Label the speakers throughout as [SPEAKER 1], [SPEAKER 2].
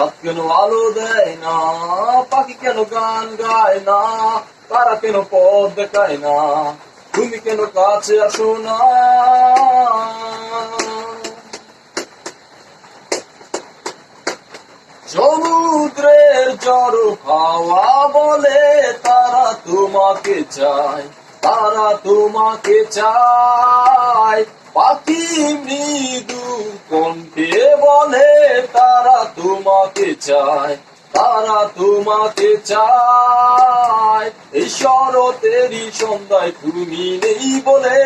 [SPEAKER 1] চাঁদ কেন আলো দেয় না পাখি কেন গান গায় না তারা কেন পথ দেখায় না তুমি কেন কাছে আসো না সমুদ্রের জড় হাওয়া বলে তারা তোমাকে চায় তারা তোমাকে চায় পাখি মৃদু কণ্ঠে বলে তারা তোমাকে চায় তারা তোমাকে চায়। এই শরতেরই সন্ধ্যায় তুমি নেই বলে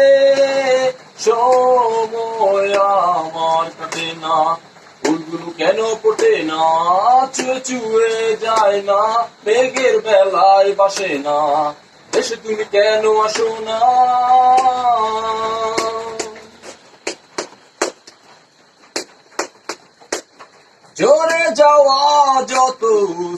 [SPEAKER 1] সময় আমার কাটে না। ফুলগুলো কেন ফোটে না, চুয়ে চুয়ে যায় না, মেঘের বেলায় বাসে না। এসে তুমি কেন আসো না জোরে যাওয়া যত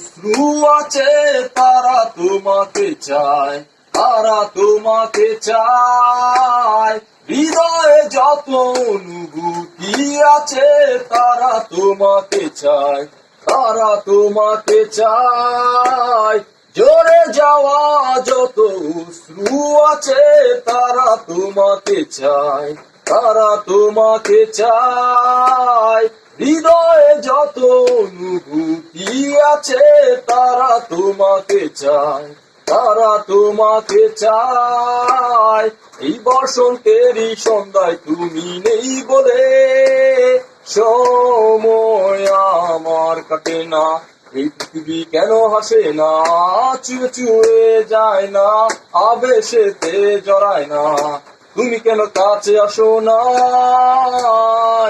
[SPEAKER 1] শ্রু আছে, তারা তোমাকে চায়, তারা তোমাকে চায়। হৃদয়ে যত অনুভূতি আছে, তারা তোমাকে চায়, তারা তোমাকে চায়। জোরে যাওয়া যত শ্রু আছে, তারা তোমাকে চায়, তারা তোমাকে চায়। হৃদয়ে যত অনুভূতি আছে, তারা তোমাকে চায়, তারা তোমাকে চায়। এই বসন্তেরই সন্ধ্যায় তুমি নেই বলে সময় আমার কাটে না। এই পৃথিবী কেন হাসে না? চুয়ে চুয়ে যায় না, আবেশেতে জড়ায় না। তুমি কেন কাছে আসো না?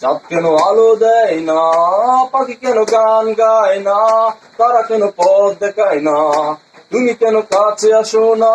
[SPEAKER 1] চাঁদ কেন আলো দেয় না পাখি কেন গান গায় না তারা কেন পথ দেখায় না, তুমি কেন কাছে আসো না?